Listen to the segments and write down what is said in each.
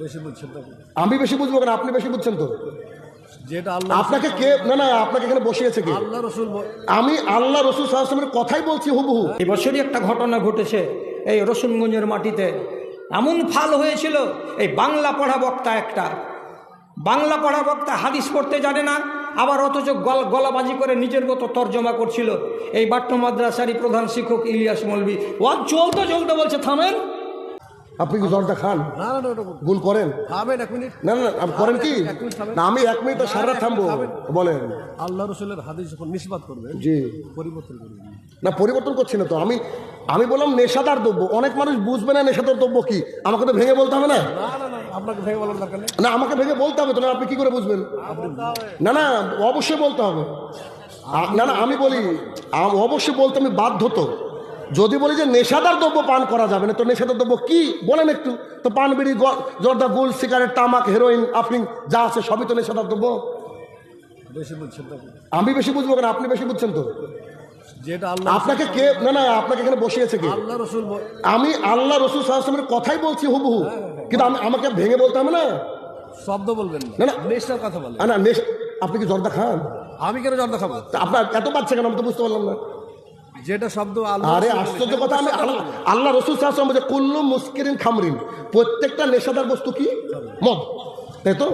বেশি বুঝছেন তো আমি বেশি বুঝব কেন? আপনি বেশি বুঝছেন তো? যেটা আল্লাহ আপনাকে কে না না আপনাকে এখানে বসিয়েছে কে? আল্লাহ রসুল আমি আল্লাহ রসুল সাল্লামের কথাই বলছি হুবহু। এবছরই একটা ঘটনা ঘটেছে। এই রসুনগঞ্জের মাটিতে। এমন ফাল হয়েছিল এই বাংলা পড়া বক্তা একটা। বাংলা পড়া বক্তা হাদিস পড়তে জানে না আবার অথচ গল গলাবাজি করে নিজের মতো তর্জমা করছিল। এই বাট্ট মাদ্রাসারই প্রধান শিক্ষক ইলিয়াস মলবি। ওয়াজ চলতে চলতে বলছে থামেন। আপনি কি জলটা খান? গুল করেন। না না করেন কি। না আমি এক মিনিট সারা থামবো বলেন। আল্লাহ রসুলের হাদিস যখন নিষ্পাত করবেন জি। পরিবর্তন করবেন। না পরিবর্তন করছি না তো। আমি আমি বললাম নেশাদার দ্রব্য। অনেক মানুষ বুঝবে না নেশাদার দ্রব্য কি। আমাকে তো ভেঙে বলতে হবে না? আপনাকে ভেঙে বলার দরকার না আমাকে ভেঙে বলতে হবে তো না আপনি কি করে বুঝবেন? না না অবশ্যই বলতে হবে। না না আমি বলি অবশ্যই বলতে আমি বাধ্য তো। যদি বলি যে নেশাদার দ্রব্য পান করা যাবে না তো নেশাদার দ্রব্য কি? বলেন একটু। তো পান বিড়ি গ- জর্দা গুল সিগারেট তামাক হেরোইন আপনি যা আছে সবই তো নেশাদার দ্রব্য? বেশি বুঝছেন তো আমি বেশি বুঝব কেন? আপনি বেশি বুঝছেন তো? আপনাকে কে না না আপনাকে এখানে বসিয়েছে কে? আমি আল্লাহ রসুল সাল্লামের কথাই বলছি হুবহু। কিন্তু আমি আমাকে ভেঙে বলতে হবে না? শব্দ বলবেন না, না। নেশার কথা বলেন। না নেশা আপনি কি জর্দা খান? আমি কেন জর্দা খাব? আপনার এত পাচ্ছে কেন? আমি তো বুঝতে পারলাম না। যেটা শব্দ আল্লাহ আরে আশ্চর্য কথা আমি আল্লাহ রসুল সাহসাম বলছে কুল্লু মুস্কিরিন খামরিন। প্রত্যেকটা নেশাদার বস্তু কি? মদ। তাই তো?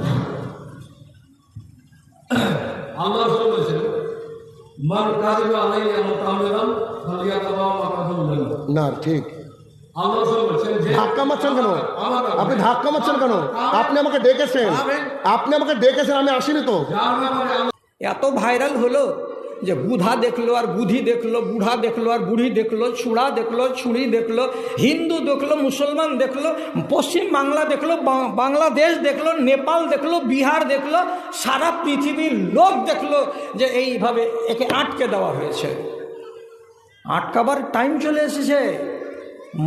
আল্লাহ রাসূল বলেছেন মান না ঠিক। ধাক্কা মারছেন কেন? আপনি ধাক্কা মারছেন কেন? আপনি আমাকে ডেকেছেন। আপনি আমাকে ডেকেছেন আমি আসিনি তো। এত ভাইরাল হলো যে বুধা দেখল আর বুধি দেখল বুড়া দেখল আর বুড়ি দেখল ছুড়া দেখল ছুরি দেখল, হিন্দু দেখল, মুসলমান দেখল, পশ্চিম বাংলা দেখল বাংলাদেশ দেখল, নেপাল দেখল, বিহার দেখল, সারা পৃথিবীর লোক দেখল যে এইভাবে একে আটকে দেওয়া হয়েছে। আটকাবার টাইম চলে এসেছে।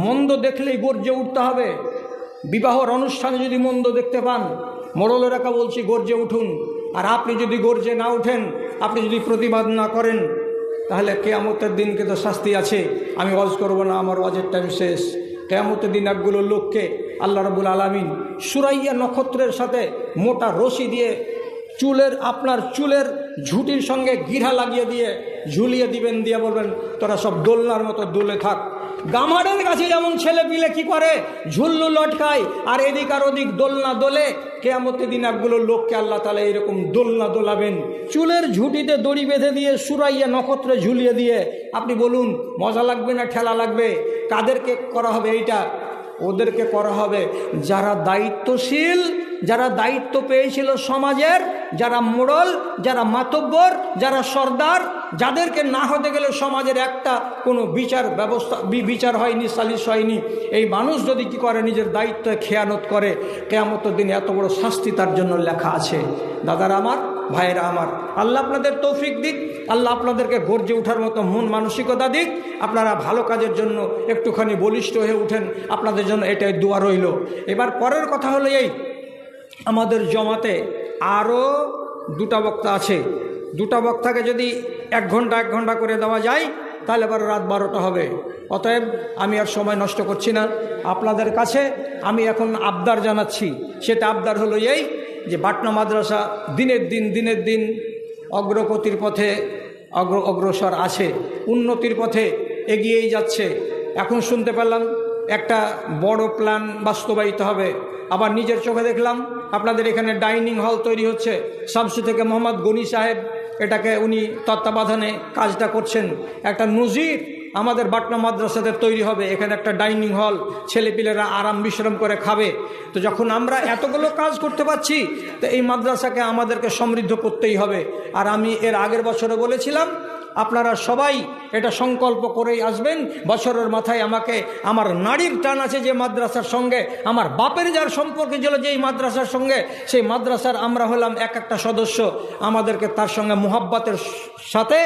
মন্দ দেখলেই গর্জে উঠতে হবে। বিবাহর অনুষ্ঠানে যদি মন্দ দেখতে পান, মোড়লের একা বলছি গর্জে উঠুন। আর আপনি যদি গর্জে না উঠেন আপনি যদি প্রতিবাদ না করেন, তাহলে কেয়ামতের দিনকে তো শাস্তি আছে। আমি ওয়াজ করব না, আমার ওয়াজের টাইম শেষ। কেয়ামতের দিন একগুলো লোককে আল্লাহ রবুল আলমিন সুরাইয়া নক্ষত্রের সাথে মোটা রশি দিয়ে চুলের, আপনার চুলের ঝুঁটির সঙ্গে গিরা লাগিয়ে দিয়ে ঝুলিয়ে দিবেন, দিয়ে বলবেন, তোরা সব দোলনার মতো দোলে থাক। গামারের কাছে যেমন ছেলে পিলে কি করে? ঝুল্লু, লটকায়। আর এদিক আর ওদিক দোলনা দোলে। কেয়ামতের দিন একগুলো লোককে আল্লাহ তালা এরকম দোলনা দোলাবেন। চুলের ঝুঁটিতে দড়ি বেঁধে দিয়ে, সুরাইয়া নক্ষত্রে ঝুলিয়ে দিয়ে। আপনি বলুন, মজা লাগবে না ঠেলা লাগবে? কাদেরকে করা হবে এইটা? ওদেরকে করা হবে যারা দায়িত্বশীল, যারা দায়িত্ব পেয়েছিল সমাজের, যারা মোড়ল, যারা মাতব্বর, যারা সর্দার যাদেরকে না হতে গেলে সমাজের একটা কোনো বিচার ব্যবস্থা বিচার হয়নি, সালিশ হয়নি, এই মানুষ যদি কি করে নিজের দায়িত্ব খেয়ানত করে, কেয়ামত দিন এত বড় শাস্তি তার জন্য লেখা আছে। দাদারা আমার, ভাইয়েরা আমার, আল্লাহ আপনাদের তৌফিক দিক, আল্লাহ আপনাদেরকে গর্জে ওঠার মতো মন মানসিকতা দিক। আপনারা ভালো কাজের জন্য একটুখানি বলিষ্ঠ হয়ে উঠেন, আপনাদের জন্য এটাই দোয়া রইল। এবার পরের কথা হলো এই, আমাদের জমাতে আরও দুটা বক্তা আছে। দুটা বক্তাকে যদি এক ঘণ্টা এক ঘণ্টা করে দেওয়া যায়, তাহলে এবার রাত বারোটা হবে। অতএব আমি আর সময় নষ্ট করছি না। আপনাদের কাছে আমি এখন আবদার জানাচ্ছি। সেটা আবদার হলো এই যে বাটনা মাদ্রাসা দিনের দিন দিনের দিন অগ্রগতির পথে অগ্র, অগ্রসর আছে, উন্নতির পথে এগিয়েই যাচ্ছে। এখন শুনতে পেলাম একটা বড় প্ল্যান বাস্তবায়িত হবে। আবার নিজের চোখে দেখলাম আপনাদের এখানে ডাইনিং হল তৈরি হচ্ছে। শামসু থেকে মোহাম্মদ গনি সাহেব এটাকে উনি তত্ত্বাবধানে কাজটা করছেন। একটা নজির আমাদের বাটনা মাদ্রাসাতে তৈরি হবে। এখানে একটা ডাইনিং হল, ছেলেপিলেরা আরাম বিশ্রাম করে খাবে। তো যখন আমরা এতগুলো কাজ করতে পারছি, তো এই মাদ্রাসাকে আমাদেরকে সমৃদ্ধ করতেই হবে। আর আমি এর আগের বছরে বলেছিলাম, আপনারা সবাই এটা সংকল্প করেই আসবেন। বছরের মাথায় আমাকে, আমার নারীর টান আছে যে মাদ্রাসার সঙ্গে, আমার বাপের যার সম্পর্কে ছিল যেই মাদ্রাসার সঙ্গে, সেই মাদ্রাসার আমরা হলাম এক একটা সদস্য। আমাদেরকে তার সঙ্গে মোহাব্বতের সাথে